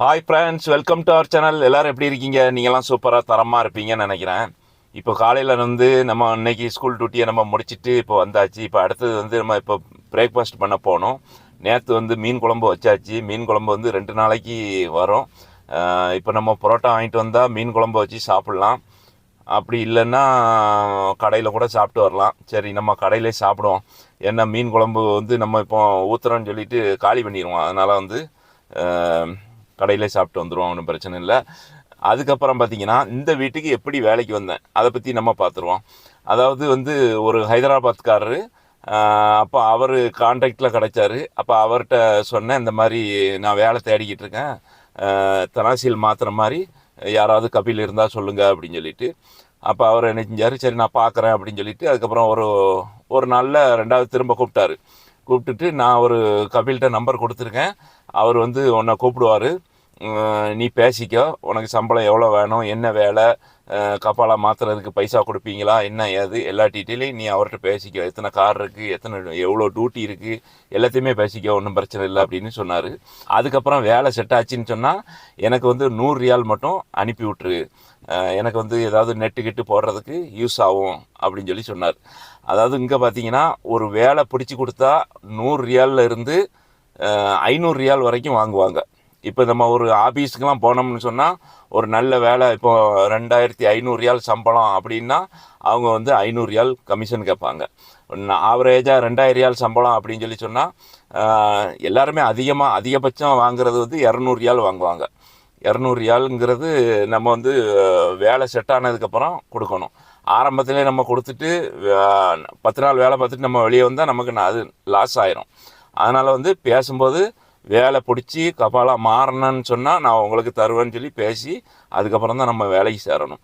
Hi friends welcome to our channel எல்லோரும் எப்படி இருக்கீங்க? நீங்களாம் சூப்பராக தரமாக இருப்பீங்கன்னு நினைக்கிறேன். இப்போ காலையில் வந்து நம்ம இன்றைக்கி ஸ்கூல் டியூட்டியை நம்ம முடிச்சிட்டு இப்போ வந்தாச்சு. இப்போ அடுத்தது வந்து நம்ம இப்போ பிரேக்ஃபாஸ்ட் பண்ண போனோம். நேற்று வந்து மீன் குழம்பு வச்சாச்சு. மீன் குழம்பு வந்து ரெண்டு நாளைக்கு வரும். இப்போ நம்ம பரோட்டா வாங்கிட்டு வந்தால் மீன் குழம்பு வச்சு சாப்பிட்லாம். அப்படி இல்லைன்னா கடையில் கூட சாப்பிட்டு வரலாம். சரி நம்ம கடையிலே சாப்பிடுவோம். ஏன்னா மீன் குழம்பு வந்து நம்ம இப்போ ஊத்துறோன்னு சொல்லிட்டு காலி பண்ணிடுவோம். அதனால் வந்து கடையிலே சாப்பிட்டு வந்துடுவோம் ஒன்றும் பிரச்சனை இல்லை. அதுக்கப்புறம் பார்த்தீங்கன்னா இந்த வீட்டுக்கு எப்படி வேலைக்கு வந்தேன் அதை பற்றி நம்ம பார்த்துருவோம் அதாவது வந்து ஒரு ஹைதராபாத்காரரு அப்போ அவர் கான்ட்ராக்டில் கிடைச்சாரு. அப்போ அவர்கிட்ட சொன்னேன் இந்த மாதிரி நான் வேலை தேடிக்கிட்டு இருக்கேன். அஹ், மாற்றுற மாதிரி யாராவது கபில் இருந்தால் சொல்லுங்கள் அப்படின்னு சொல்லிட்டு. அப்போ அவர் என்ன செஞ்சார் சரி நான் பார்க்குறேன் அப்படின்னு சொல்லிட்டு அதுக்கப்புறம் ஒரு ஒரு நாளில் ரெண்டாவது திரும்ப கூப்பிட்டாரு. கூப்பிட்டுட்டு நான் ஒரு கபில்கிட்ட நம்பர் கொடுத்துருக்கேன். அவர் வந்து உன்னை கூப்பிடுவார். நீ பேசிக்கோ. உனக்கு சம்பளம் எவ்வளோ வேணும்? என்ன வேலை? கப்பாலாக கப்பாலா மாற்றுறதுக்கு பைசா கொடுப்பீங்களா? என்ன ஏது? எல்லா டீட்டெயிலையும் நீ அவர்கிட்ட பேசிக்கோ. எத்தனை கார் இருக்குது எத்தனை எவ்வளோ டியூட்டி இருக்குது எல்லாத்தையுமே பேசிக்கோ. ஒன்றும் பிரச்சனை இல்லை அப்படின்னு சொன்னார். அதுக்கப்புறம் வேலை செட் ஆச்சுன்னு சொன்னால் எனக்கு வந்து நூறு ரியால் மட்டும் அனுப்பி விட்ரு எனக்கு வந்து ஏதாவது நெட்டு கிட்டு போடுறதுக்கு யூஸ் ஆகும் அப்படின்னு சொல்லி சொன்னார். அதாவது இங்கே பார்த்தீங்கன்னா ஒரு வேலை பிடிச்சி கொடுத்தா நூறு இருந்து ஐநூறு ரியால் வரைக்கும் வாங்குவாங்க. இப்போ நம்ம ஒரு ஆஃபீஸுக்கெலாம் போனோம்னு சொன்னால் ஒரு நல்ல வேலை இப்போ ரெண்டாயிரத்தி ஐநூறு ரியால் சம்பளம் அப்படின்னா அவங்க வந்து ஐநூறு ரியால் கமிஷன் கேட்பாங்க. ஆவரேஜாக ரெண்டாயிரம் ரியால் சம்பளம் அப்படின்னு சொல்லி சொன்னால் எல்லாருமே அதிகமாக அதிகபட்சம் வாங்குறது வந்து இரநூறு ரியால் வாங்குவாங்க. இரநூறு ரியாலுங்கிறது நம்ம வந்து வேலை செட் ஆனதுக்கப்புறம் கொடுக்கணும். ஆரம்பத்திலே நம்ம கொடுத்துட்டு பத்து நாள் வேலை பார்த்துட்டு நம்ம வெளியே வந்தால் நமக்கு அது லாஸ் ஆயிரும். அதனால் வந்து பேசும்போது வேலை பிடிச்சி கபாலாக மாறணும்னு சொன்னால் நான் உங்களுக்கு தருவேன்னு சொல்லி பேசி அதுக்கப்புறம் தான் நம்ம வேலைக்கு சேரணும்.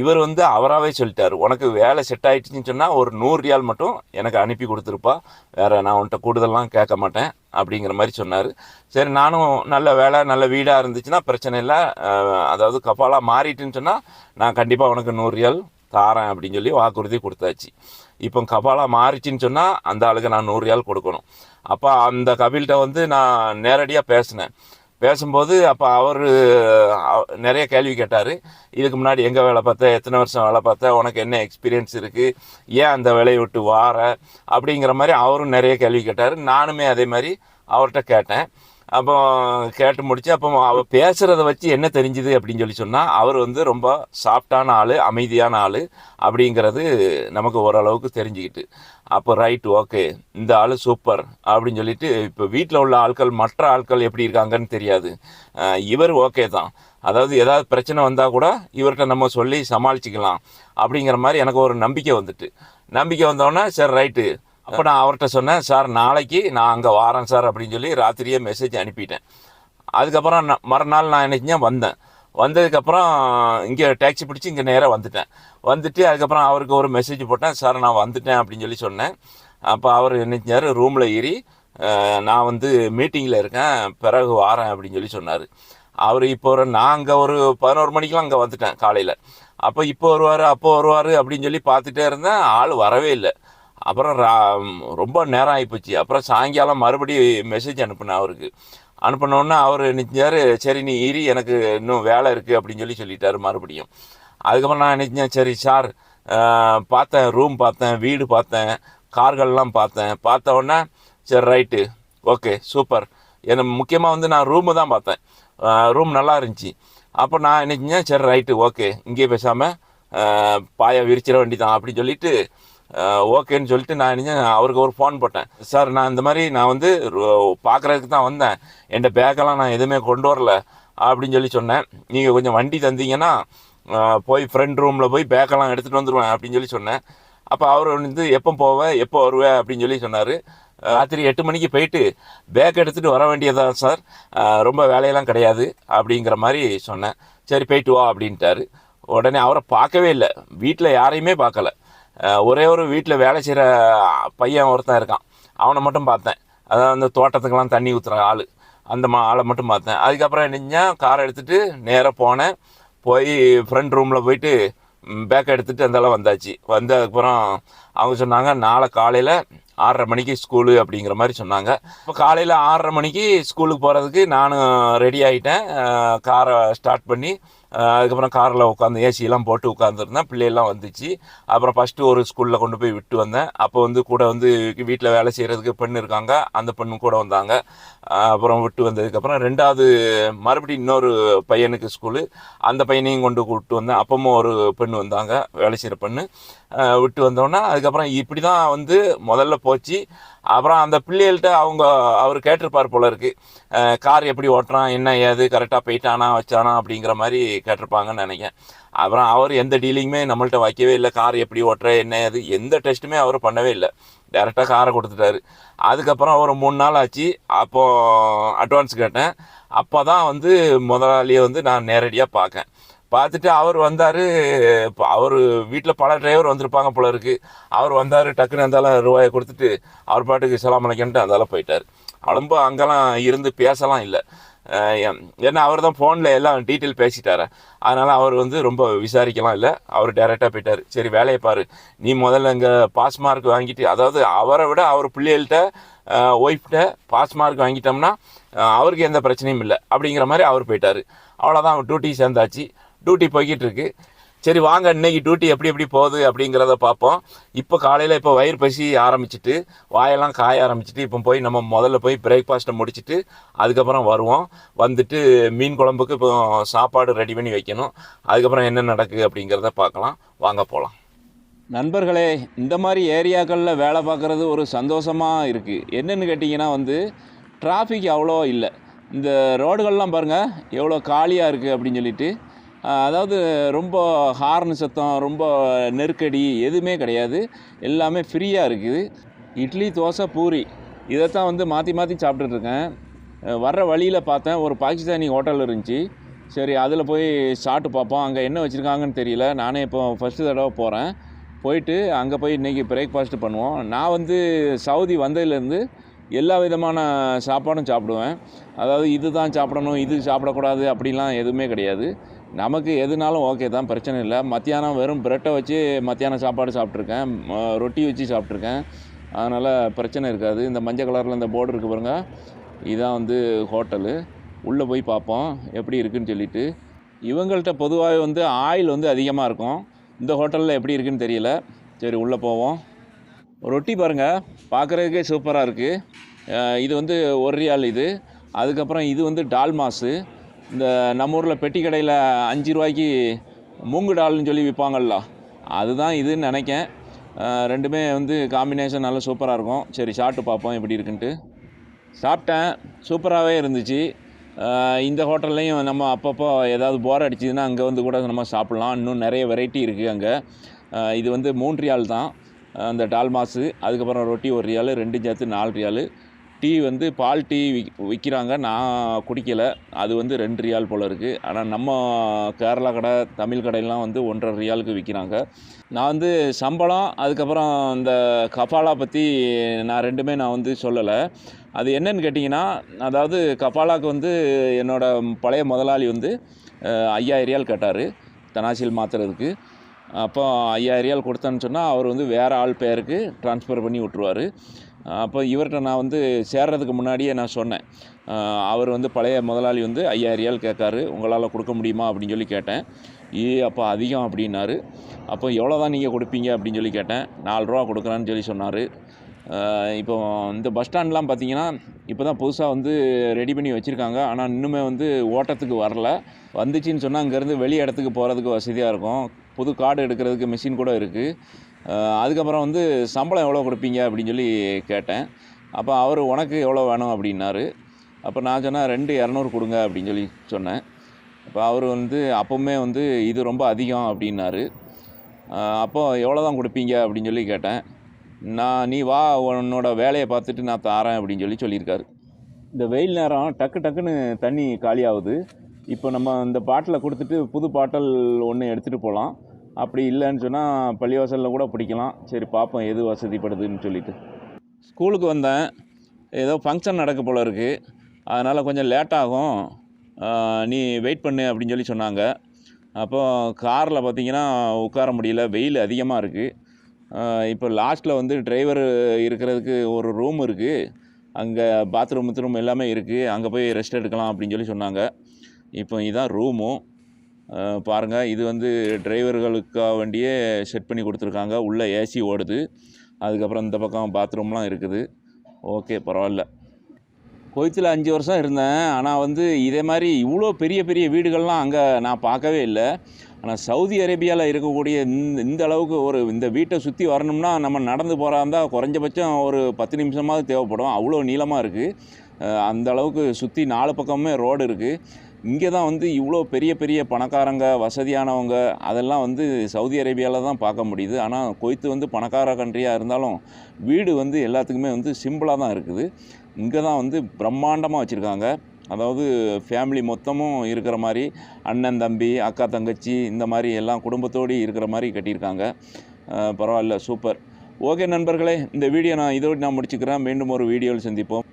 இவர் வந்து அவராகவே சொல்லிட்டார் உனக்கு வேலை செட் ஆகிடுச்சின்னு சொன்னால் ஒரு நூறு ரியால் மட்டும் எனக்கு அனுப்பி கொடுத்துருப்பா. வேறு நான் உன்கிட்ட கூடுதலாம் கேட்க மாட்டேன். அப்படிங்கிற மாதிரி சொன்னார். சரி நானும் நல்ல வேலை நல்ல வீடாக இருந்துச்சுன்னா பிரச்சனை இல்லை. அதாவது கபாலாக மாறிட்டுன்னு சொன்னால் நான் கண்டிப்பாக உனக்கு நூறு ரியால் தாரேன் அப்படின்னு சொல்லி வாக்குறுதி கொடுத்தாச்சு. இப்போ கபாலாக மாறிச்சின்னு சொன்னால் அந்த ஆளுக்கு நான் நூறு ரியால் கொடுக்கணும். அப்போ அந்த கபில்கிட்ட வந்து நான் நேரடியாக பேசினேன். பேசும்போது அப்போ அவர் நிறைய கேள்வி கேட்டார். இதுக்கு முன்னாடி எங்கே வேலை பார்த்த எத்தனை வருஷம் வேலை பார்த்த உனக்கு என்ன எக்ஸ்பீரியன்ஸ் இருக்குது ஏன் அந்த வேலையை விட்டு வார அப்படிங்கிற மாதிரி அவரும் நிறைய கேள்வி கேட்டார். நானுமே அதே மாதிரி அவர்கிட்ட கேட்டேன். அப்போ கேட்டு முடிச்சு அப்போ அவள் பேசுகிறத வச்சு என்ன தெரிஞ்சுது அப்படின்னு சொல்லி சொன்னால் அவர் வந்து ரொம்ப சாஃப்டான ஆள் அமைதியான ஆள் அப்படிங்கிறது நமக்கு ஓரளவுக்கு தெரிஞ்சுக்கிட்டு அப்போ ரைட் ஓகே இந்த ஆள் சூப்பர் அப்படின்னு சொல்லிட்டு இப்போ வீட்டில் உள்ள ஆட்கள் மற்ற ஆட்கள் எப்படி இருக்காங்கன்னு தெரியாது. இவர் ஓகே தான். அதாவது ஏதாவது பிரச்சனை வந்தால் கூட இவர்கிட்ட நம்ம சொல்லி சமாளிச்சுக்கலாம் அப்படிங்கிற மாதிரி எனக்கு ஒரு நம்பிக்கை வந்துட்டு. நம்பிக்கை வந்தோடனே சரி ரைட்டு அப்போ நான் அவர்கிட்ட சொன்னேன் சார் நாளைக்கு நான் அங்கே வாரேன் சார் அப்படின்னு சொல்லி ராத்திரியே மெசேஜ் அனுப்பிட்டேன். அதுக்கப்புறம் நான் மறுநாள் நான் என்ன செஞ்சேன் வந்தேன். வந்ததுக்கப்புறம் இங்கே டாக்ஸி பிடிச்சி இங்கே நேராக வந்துட்டேன். வந்துட்டு அதுக்கப்புறம் அவருக்கு ஒரு மெசேஜ் போட்டேன் சார் நான் வந்துட்டேன் அப்படின்னு சொல்லி சொன்னேன். அப்போ அவர் என்ன செஞ்சார் ரூமில் ஏறி நான் வந்து மீட்டிங்கில் இருக்கேன் பிறகு வாரேன் அப்படின்னு சொல்லி சொன்னார். அவர் இப்போ ஒரு நான் அங்கே ஒரு பதினோரு மணிக்கெலாம் அங்கே வந்துட்டேன் காலையில். அப்போ இப்போ வருவார் அப்போ வருவார் அப்படின்னு சொல்லி பார்த்துட்டே இருந்தேன் ஆள் வரவே இல்லை. அப்புறம் ரா- ரொம்ப நேரம் ஆகிப்போச்சு அப்புறம் சாயங்காலம் மறுபடியும் மெசேஜ் அனுப்புனேன் அவருக்கு. அனுப்பினோடனே அவர் நினைச்சார் சரி நீ இரு எனக்கு இன்னும் வேலை இருக்குது அப்படின்னு சொல்லி சொல்லிட்டார் மறுபடியும். அதுக்கப்புறம் நான் நினைச்சேன் சரி சார் பார்த்தேன் ரூம் பார்த்தேன் வீடு பார்த்தேன் கார்கள்லாம் பார்த்தேன். பார்த்த உடனே சரி ரைட்டு ஓகே சூப்பர் எனக்கு முக்கியமாக வந்து நான் ரூமு தான் பார்த்தேன். ரூம் நல்லா இருந்துச்சு. அப்போ நான் என்ன செஞ்சேன்? சரி ரைட்டு ஓகே இங்கேயே பேசாமல் பாயை விரிச்சிட வேண்டிதான் அப்படின்னு சொல்லிட்டு ஓகேன்னு சொல்லிட்டு நான் என்ன அவருக்கு ஒரு ஃபோன் போட்டேன். சார் நான் இந்த மாதிரி நான் வந்து பார்க்குறதுக்கு தான் வந்தேன். என் பேக்கெல்லாம் நான் எதுவுமே கொண்டு வரல. அப்படின்னு சொல்லி சொன்னேன். நீங்கள் கொஞ்சம் வண்டி தந்தீங்கன்னா போய் ஃப்ரெண்ட் ரூமில் போய் பேக்கெல்லாம் எடுத்துகிட்டு வந்துடுவேன் அப்படின்னு சொல்லி சொன்னேன். அப்போ அவர் வந்து எப்போ போவேன் எப்போ வருவேன் அப்படின்னு சொல்லி சொன்னார். ராத்திரி எட்டு மணிக்கு போயிட்டு பேக் எடுத்துகிட்டு வர வேண்டியதான் சார் ரொம்ப வேலையெல்லாம் கிடையாது அப்படிங்கிற மாதிரி சொன்னேன். சரி போயிட்டு வா அப்படின்ட்டாரு. உடனே அவரை பார்க்கவே இல்லை. வீட்டில் யாரையுமே பார்க்கல. ஒரே ஒரு வீட்டில் வேலை செய்கிற பையன் ஒருத்தன் இருக்கான். அவனை மட்டும் பார்த்தேன். அதான் அந்த தோட்டத்துக்கெல்லாம் தண்ணி ஊற்றுற ஆள். அந்த மா ஆளை மட்டும் பார்த்தேன். அதுக்கப்புறம் என்ன காரை எடுத்துகிட்டு நேராக போனேன். போய் ஃப்ரண்ட் ரூமில் போயிட்டு பேக் எடுத்துகிட்டு அந்தளவு வந்தாச்சு. வந்ததுக்கப்புறம் அவங்க சொன்னாங்க நாளை காலையில் ஆறரை மணிக்கு ஸ்கூலு அப்படிங்கிற மாதிரி சொன்னாங்க. இப்போ காலையில் ஆறரை மணிக்கு ஸ்கூலுக்கு போகிறதுக்கு நானும் ரெடி ஆகிட்டேன் காரை ஸ்டார்ட் பண்ணி அதுக்கப்புறம் காரில் உட்காந்து ஏசியெல்லாம் போட்டு உட்காந்துருந்தேன் பிள்ளையெல்லாம் வந்துச்சு. அப்புறம் ஃபஸ்ட்டு ஒரு ஸ்கூலில் கொண்டு போய் விட்டு வந்தேன். அப்போ வந்து கூட வந்து வீட்டில் வேலை செய்கிறதுக்கு பெண் இருக்காங்க. அந்த பெண்ணு கூட வந்தாங்க. அப்புறம் விட்டு வந்ததுக்கப்புறம் ரெண்டாவது மறுபடியும் இன்னொரு பையனுக்கு ஸ்கூலு அந்த பையனையும் கொண்டு விட்டு வந்தேன். அப்பவும் ஒரு பெண் வந்தாங்க. வேலை செய்கிற பெண்ணு. விட்டு வந்தோன்னா அதுக்கப்புறம் இப்படி தான் வந்து முதல்ல போச்சு. அப்புறம் அந்த பிள்ளைகள்கிட்ட அவங்க அவர் கேட்டிருப்பார் போல இருக்கு. கார் எப்படி ஓட்டுறான் என்ன ஏது கரெக்டாக போயிட்டானா வச்சானா அப்படிங்கிற மாதிரி கேட்டிருப்பாங்கன்னு நினைக்கிறேன். அப்புறம் அவர் எந்த டீலிங்குமே நம்மள்ட்ட வைக்கவே இல்லை. கார் எப்படி ஓட்டுற என்ன ஏது எந்த டெஸ்ட்டுமே அவர் பண்ணவே இல்லை. டேரெக்டாக காரை கொடுத்துட்டாரு. அதுக்கப்புறம் ஒரு மூணு நாள் ஆச்சு. அப்போது அட்வான்ஸ் கேட்டேன். அப்போ தான் வந்து முதலாளியை வந்து நான் நேரடியாக பார்க்கேன். பார்த்துட்டு அவர் வந்தார். இப்போ அவர் வீட்டில் பல டிரைவர் வந்திருப்பாங்க போல இருக்கு. அவர் வந்தார் டக்குன்னு அந்தால ரூபாயை கொடுத்துட்டு அவர் பாட்டுக்கு சலாம் அலைக்கன்ட்டு அந்தால போயிட்டார். ரொம்ப அங்கெல்லாம் இருந்து பேசலாம் இல்லை. ஏன்- ஏன்னா அவர் தான் ஃபோனில் எல்லாம் டீட்டெயில் பேசிட்டாரு. அதனால் அவர் வந்து ரொம்ப விசாரிக்கலாம் இல்லை. அவர் டேரெக்டாக போயிட்டார். சரி வேலையை பாரு. நீ முதல்ல இங்கே பாஸ் மார்க் வாங்கிட்டு அதாவது அவரை விட அவர் பிள்ளைகள்கிட்ட ஒய்ஃப்கிட்ட பாஸ் மார்க் வாங்கிட்டோம்னா அவருக்கு எந்த பிரச்சனையும் இல்லை. அப்படிங்கிற மாதிரி அவர் போயிட்டார். அவ்வளோதான் அவர் டியூட்டி சேர்ந்தாச்சு. டியூட்டி போய்கிட்டு இருக்கு சரி வாங்க இன்னைக்கு டியூட்டி எப்படி எப்படி போகுது அப்படிங்கிறத பார்ப்போம். இப்போ காலையில் இப்போ வயிறு பசி ஆரம்பிச்சிட்டு வாயெல்லாம் காய ஆரம்பிச்சிட்டு இப்போ போய் நம்ம முதல்ல போய் பிரேக்ஃபாஸ்ட்டை முடிச்சிட்டு அதுக்கப்புறம் வருவோம். வந்துட்டு மீன் குழம்புக்கு இப்போ சாப்பாடு ரெடி பண்ணி வைக்கணும். அதுக்கப்புறம் என்ன நடக்குது அப்படிங்கிறத பார்க்கலாம். வாங்க போகலாம் நண்பர்களே இந்த மாதிரி ஏரியாக்களில் வேலை பார்க்குறது ஒரு சந்தோஷமாக இருக்குது என்னென்னு கேட்டிங்கன்னா வந்து டிராஃபிக் அவ்வளோ இல்லை. இந்த ரோடுகள்லாம் பாருங்கள் எவ்வளோ காலியாக இருக்குது அப்படின்னு சொல்லிட்டு அதாவது ரொம்ப ஹார்ன் சத்தம் ரொம்ப நெருக்கடி எதுவுமே கிடையாது. எல்லாமே ஃப்ரீயாக இருக்குது. இட்லி தோசை பூரி இதைத்தான் வந்து மாற்றி மாற்றி சாப்பிட்டுட்ருக்கேன் வர்ற வழியில் பார்த்தேன். ஒரு பாகிஸ்தானி ஹோட்டல் இருந்துச்சு. சரி அதில் போய் சாப்பிட்டு பார்ப்போம். அங்கே என்ன வச்சுருக்காங்கன்னு தெரியல. நானே இப்போ ஃபஸ்ட்டு தடவை போகிறேன் போயிட்டு அங்கே போய் இன்றைக்கி பிரேக்ஃபாஸ்ட் பண்ணுவோம். நான் வந்து சவுதி வந்ததுலேருந்து எல்லா விதமான சாப்பாடும் சாப்பிடுவேன். அதாவது இது தான் சாப்பிடணும் இது சாப்பிடக்கூடாது அப்படிலாம் எதுவுமே கிடையாது. நமக்கு எதுனாலும் ஓகே தான் பிரச்சனை இல்லை. மத்தியானம் வெறும் பிரெட்டை வச்சு மத்தியானம் சாப்பாடு சாப்பிட்ருக்கேன் ரொட்டி வச்சு சாப்பிட்ருக்கேன் அதனால் பிரச்சனை இருக்காது. இந்த மஞ்சள் கலரில் இந்த போர்டு இருக்குது பாருங்க. இதான் வந்து ஹோட்டலு உள்ளே போய் பார்ப்போம். எப்படி இருக்குன்னு சொல்லிட்டு. இவங்கள்ட்ட பொதுவாகவே வந்து ஆயில் வந்து அதிகமாக இருக்கும். இந்த ஹோட்டலில் எப்படி இருக்குன்னு தெரியல. சரி உள்ளே போவோம். ரொட்டி பாருங்கள் பார்க்குறதுக்கே சூப்பராக இருக்குது இது வந்து ஒரு ரியால் இது. அதுக்கப்புறம் இது வந்து டால்மாஸு. இந்த நம்ம ஊரில் பெட்டி கடையில் அஞ்சு ரூபாய்க்கு மூங்கு டால்னு சொல்லி விற்பாங்கல்ல அதுதான் இதுன்னு நினைக்கேன். ரெண்டுமே வந்து காம்பினேஷன் நல்லா சூப்பராக இருக்கும். சரி சாப்பிட்டு பார்ப்போம் எப்படி இருக்குன்ட்டு. சாப்பிட்டேன். சூப்பராகவே இருந்துச்சு. இந்த ஹோட்டல்லையும் நம்ம அப்பப்போ ஏதாவது போர் அடிச்சதுன்னா அங்கே வந்து கூட நம்ம சாப்பிட்லாம். இன்னும் நிறைய வெரைட்டி இருக்குது அங்கே. இது வந்து மூன்று ரியால் தான் அந்த டால்மாஸு அதுக்கப்புறம் ரொட்டி ஒரு ரியாலு ரெண்டு சேர்த்து நாலு ரியாலு டீ வந்து பால் டீ விக் விற்கிறாங்க நான் குடிக்கலை. அது வந்து ரெண்டு ரியால் போல் இருக்குது ஆனால் நம்ம கேரளா கடை தமிழ் கடையெல்லாம் வந்து ஒன்றரை ரியாலுக்கு விற்கிறாங்க நான் வந்து சம்பளம் அதுக்கப்புறம் இந்த கஃபாலா பற்றி நான் ரெண்டுமே நான் வந்து சொல்லலை. அது என்னன்னு கேட்டிங்கன்னா அதாவது கபாலாக்கு வந்து என்னோடய பழைய முதலாளி வந்து ஐயாயிரம் ரியால் கேட்டார் தனாசில் மாற்றுறதுக்கு அப்போ ஐயாயிரம் ரியால் கொடுத்தேன்னு சொன்னால் அவர் வந்து வேறு ஆள் பேருக்கு ட்ரான்ஸ்ஃபர் பண்ணி விட்ருவார் அப்போ இவர்கிட்ட நான் வந்து சேர்றதுக்கு முன்னாடியே நான் சொன்னேன். அவர் வந்து பழைய முதலாளி வந்து ஐயாயிரம் ரியால் கேட்காரு. உங்களால் கொடுக்க முடியுமா அப்படின்னு சொல்லி கேட்டேன். ஏ அப்போ அதிகம் அப்படின்னாரு. அப்போ எவ்வளோ தான் நீங்கள் கொடுப்பீங்க அப்படின்னு சொல்லி கேட்டேன். நாலு ரூபா கொடுக்குறான்னு சொல்லி சொன்னார். இப்போ இந்த பஸ் ஸ்டாண்ட்லாம் பார்த்தீங்கன்னா இப்போ தான் புதுசாக வந்து ரெடி பண்ணி வச்சுருக்காங்க. ஆனால் இன்னுமே வந்து ஓட்டத்துக்கு வரல. வந்துச்சுன்னு சொன்னால் அங்கேருந்து வெளி இடத்துக்கு போகிறதுக்கு வசதியாக இருக்கும். புது கார்டு எடுக்கிறதுக்கு மிஷின் கூட இருக்குது அதுக்கப்புறம் வந்து சம்பளம் எவ்வளோ கொடுப்பீங்க அப்படின்னு சொல்லி கேட்டேன். அப்போ அவர் உனக்கு எவ்வளோ வேணும்? அப்படின்னாரு. அப்போ நான் சொன்னேன் ரெண்டு இரநூறு கொடுங்க அப்படின்னு சொல்லி சொன்னேன். அப்போ அவர் வந்து அப்போவுமே வந்து இது ரொம்ப அதிகம் அப்படின்னாரு. அப்போ எவ்வளோ தான் கொடுப்பீங்க? அப்படின்னு சொல்லி கேட்டேன். நான் நீ வா உன்னோட வேலையை பார்த்துட்டு நான் தாரேன் அப்படின்னு சொல்லி சொல்லியிருக்காரு. இந்த வெயில் நேரம் டக்கு டக்குன்னு தண்ணி காலியாகுது. இப்போ நம்ம இந்த பாட்டில் கொடுத்துட்டு புது பாட்டில் ஒன்று எடுத்துகிட்டு போகலாம். அப்படி இல்லைன்னு சொன்னால் பள்ளிவாசலில் கூட பிடிக்கலாம். சரி பார்ப்போம் எது வசதிப்படுதுன்னு சொல்லிட்டு. ஸ்கூலுக்கு வந்தேன். ஏதோ ஃபங்க்ஷன் நடக்க போல இருக்குது அதனால் கொஞ்சம் லேட்டாகும் நீ வெயிட் பண்ணு அப்படின்னு சொல்லி சொன்னாங்க. அப்போ காரில் பார்த்தீங்கன்னா உட்கார முடியல. வெயில் அதிகமாக இருக்குது இப்போ லாஸ்ட்டில் வந்து டிரைவர் இருக்கிறதுக்கு ஒரு ரூம் இருக்குது அங்கே பாத்ரூம் பாத்ரூம் எல்லாமே இருக்குது அங்கே போய் ரெஸ்ட் எடுக்கலாம் அப்படின்னு சொல்லி சொன்னாங்க. இப்போ இதுதான் ரூமும் பாருங்கள் இது வந்து டிரைவர்களுக்காக வேண்டியே செட் பண்ணி கொடுத்துருக்காங்க. உள்ளே ஏசி ஓடுது. அதுக்கப்புறம் இந்த பக்கம் பாத்ரூம்லாம் இருக்குது. ஓகே பரவாயில்ல. கோயத்தில் அஞ்சு வருஷம் இருந்தேன். ஆனால் வந்து இதே மாதிரி இவ்வளோ பெரிய பெரிய வீடுகள்லாம் அங்கே நான் பார்க்கவே இல்லை. ஆனால் சவுதி அரேபியாவில் இருக்கக்கூடிய இந்த இந்த அளவுக்கு ஒரு இந்த வீட்டை சுற்றி வரணும்னா நம்ம நடந்து போகிறா இருந்தால் குறைஞ்சபட்சம் ஒரு பத்து நிமிஷமாவது தேவைப்படும். அவ்வளோ நீளமாக இருக்குது அந்த அளவுக்கு சுற்றி நாலு பக்கமுமே ரோடு இருக்குது இங்கே தான் வந்து இவ்வளோ பெரிய பெரிய பணக்காரங்க வசதியானவங்க அதெல்லாம் வந்து சவுதி அரேபியாவில் தான் பார்க்க முடியுது. ஆனால் கொய்த்து வந்து பணக்கார கண்ட்ரியாக இருந்தாலும் வீடு வந்து எல்லாத்துக்குமே வந்து சிம்பிளாக தான் இருக்குது. இங்கே தான் வந்து பிரம்மாண்டமாக வச்சுருக்காங்க. அதாவது ஃபேமிலி மொத்தமும் இருக்கிற மாதிரி அண்ணன் தம்பி அக்கா தங்கச்சி இந்த மாதிரி எல்லாம் குடும்பத்தோடு இருக்கிற மாதிரி கட்டியிருக்காங்க. பரவாயில்ல சூப்பர். ஓகே நண்பர்களே இந்த வீடியோ நான் இதோடு நான் முடிச்சுக்கிறேன். மீண்டும் ஒரு வீடியோவில் சந்திப்போம்.